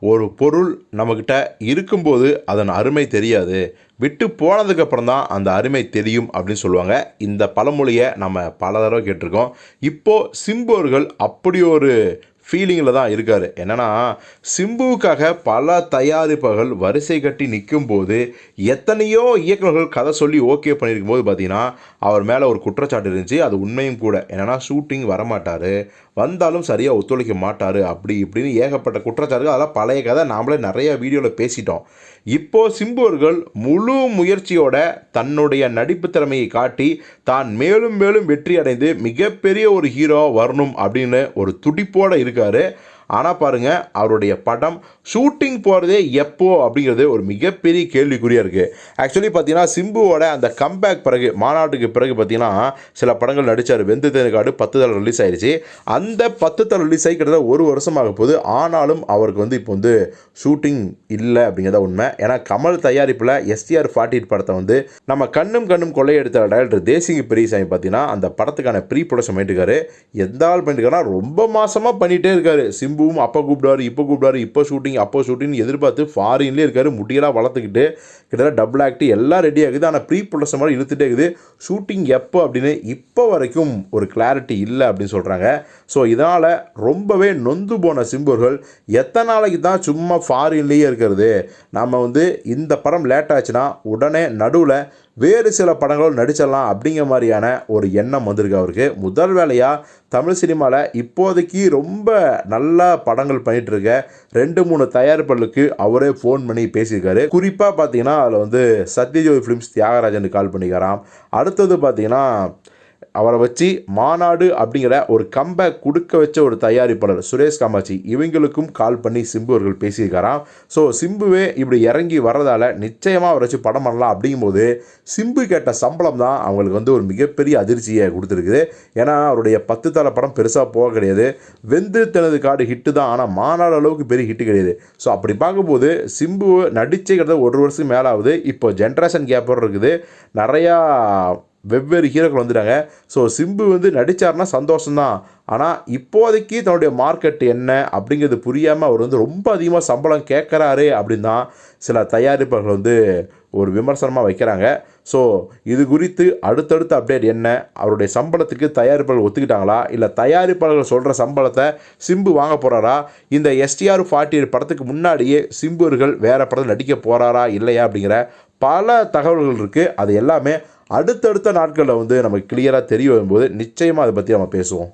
ஒரு பொருள் நம்மக்கிட்ட இருக்கும்போது அதன் அருமை தெரியாது. விட்டு போனதுக்கப்புறம் தான் அந்த அருமை தெரியும் அப்படின்னு சொல்லுவாங்க. இந்த பழமொழியை நம்ம பல தடவை கேட்டிருக்கோம். இப்போது சிம்போர்கள் அப்படி ஒரு ஃபீலிங்கில் தான் இருக்கார். என்னென்னா சிம்புவுக்காக பல தயாரிப்புகள் வரிசை கட்டி நிற்கும் போது எத்தனையோ இயக்குநர்கள் கதை சொல்லி ஓகே பண்ணியிருக்கும் போது பார்த்தீங்கன்னா அவர் மேலே ஒரு குற்றச்சாட்டு இருந்துச்சு. அது உண்மையும் கூட. என்னென்னா ஷூட்டிங் வரமாட்டார். வந்தாலும் சரியாக ஒத்துழைக்க மாட்டார். அப்படி இப்படின்னு ஏகப்பட்ட குற்றச்சாட்டுகள். அதெல்லாம் பழைய கதை. நாமளே நிறைய வீடியோவில் பேசிட்டோம். இப்போது சிம்புவர்கள் முழு முயற்சியோட தன்னுடைய நடிப்பு திறமையை காட்டி தான் மேலும் மேலும் வெற்றி அடைந்து மிகப்பெரிய ஒரு ஹீரோ வரணும் அப்படின்னு ஒரு துடிப்போடு இருக்க இருக்காரு ஆனால் பாருங்கள் அவருடைய படம் ஷூட்டிங் போகிறதே எப்போ அப்படிங்கிறது ஒரு மிகப்பெரிய கேள்விக்குறியாக இருக்குது ஆக்சுவலி பார்த்தீங்கன்னா சிம்புவோட அந்த கம்பேக் பிறகு மாநாட்டுக்கு பிறகு பார்த்தீங்கன்னா சில படங்கள் நடித்தார் வெந்து தேனுக்காடு பத்து தலை ரிலீஸ் ஆயிடுச்சு அந்த பத்து தலை ரிலீஸ் ஆகி கிட்டத்தட்ட ஒரு வருஷமாக போகுது. ஆனாலும் அவருக்கு வந்து இப்போ வந்து ஷூட்டிங் இல்லை அப்படிங்கிறத உண்மை. ஏன்னா கமல் தயாரிப்பில் எஸ்டிஆர் ஃபார்ட்டி படத்தை வந்து நம்ம கண்ணும் கண்ணும் கொள்ளையெடுத்த டைரக்டர் தேசிங்க பெரியசாமி பார்த்தீங்கன்னா அந்த படத்துக்கான ப்ரீ ப்ரொடக்ஷன் பண்ணிட்டுருக்காரு எந்த ஆள் பண்ணிட்டுருக்காருன்னா ரொம்ப மாசமாக பண்ணிகிட்டே இருக்காரு. சிம்புவும் அப்போ கூப்பிடுவார் இப்போ கூப்பிடுவார் இப்போ ஷூட்டிங் அப்போ ஷூட்டிங் எதிர்பார்த்து ஃபாரின்லேயே இருக்காரு முட்டியெல்லாம் வளர்த்துக்கிட்டு கிட்டத்தட்ட டபுள் ஆக்ட் எல்லாம் ரெடி ஆகுது. ஆனால் ப்ரீ ப்ரொடக்ஷன் மாதிரி இழுத்துட்டே இருக்குது. ஷூட்டிங் எப்போ அப்படின்னு இப்போ வரைக்கும் ஒரு கிளாரிட்டி இல்லை அப்படின்னு சொல்கிறாங்க ஸோ இதனால் ரொம்பவே நொந்து போன சிம்புர்கள் எத்தனை நாளைக்கு தான் சும்மா ஃபாரின்லேயே இருக்கிறது? நம்ம வந்து இந்த படம் லேட் ஆச்சுன்னா உடனே நடுவில் வேறு சில படங்களும் நடிச்சிடலாம் அப்படிங்கிற மாதிரியான ஒரு எண்ணம் வந்திருக்கு அவருக்கு. முதல் வேலையாக தமிழ் சினிமாவில் இப்போதைக்கு ரொம்ப நல்ல படங்கள் பண்ணிகிட்டு இருக்க ரெண்டு மூணு தயாரிப்பாளருக்கு அவரே ஃபோன் பண்ணி பேசியிருக்காரு. குறிப்பாக பார்த்தீங்கன்னா அதில் வந்து சத்யஜோதி ஃபிலிம்ஸ் தியாகராஜனுக்கு கால் பண்ணிக்கிறாராம் அடுத்தது பார்த்தீங்கன்னா அவரை வச்சு மாநாடு அப்படிங்கிற ஒரு கம்பேக் கொடுக்க வச்ச ஒரு தயாரிப்பாளர் சுரேஷ் காமாட்சி இவங்களுக்கும் கால் பண்ணி சிம்பு அவர்கள் பேசியிருக்காராம். ஸோ சிம்புவே இப்படி இறங்கி வர்றதால நிச்சயமாக அவரை வச்சு படம் பண்ணலாம் அப்படிங்கும்போது சிம்பு கேட்ட சம்பளம் தான் அவங்களுக்கு வந்து ஒரு மிகப்பெரிய அதிர்ச்சியை கொடுத்துருக்குது. ஏன்னா அவருடைய பத்து தலை படம் பெருசாக போக கிடையாது. வெந்து தனது காடு ஹிட்டு தான் ஆனால் மாநாடு அளவுக்கு பெரிய ஹிட்டு கிடையாது. ஸோ அப்படி பார்க்கும்போது சிம்பு நடிச்சே கிட்டத்தட்ட ஒரு வருஷம் மேலாகுது இப்போ ஜென்ரேஷன் கேப்பர் இருக்குது. நிறையா வெவ்வேறு ஹீரோக்கள் வந்துட்டாங்க ஸோ சிம்பு வந்து நடித்தார்னா சந்தோஷம்தான். ஆனால் இப்போதைக்கு தன்னுடைய மார்க்கெட் என்ன அப்படிங்கிறது புரியாமல் அவர் வந்து ரொம்ப அதிகமாக சம்பளம் கேட்குறாரு அப்படின்னு தான் சில தயாரிப்பாளர்கள் வந்து ஒரு விமர்சனமாக வைக்கிறாங்க. ஸோ இது குறித்து அடுத்தடுத்த அப்டேட் என்ன? அவருடைய சம்பளத்துக்கு தயாரிப்பாளர்கள் ஒத்துக்கிட்டாங்களா? இல்லை தயாரிப்பாளர்கள் சொல்கிற சம்பளத்தை சிம்பு வாங்க போகிறாரா இந்த எஸ்டிஆர் ஃபார்ட்டி படத்துக்கு முன்னாடியே சிம்புவர்கள் வேறு படத்தில் நடிக்க போகிறாரா இல்லையா அப்படிங்கிற பல தகவல்கள் இருக்குது அது எல்லாமே அடுத்தடுத்த நாட்களில் வந்து நமக்கு கிளியராக தெரிய வரும்போது நிச்சயமாக அதை பற்றி நம்ம பேசுவோம்.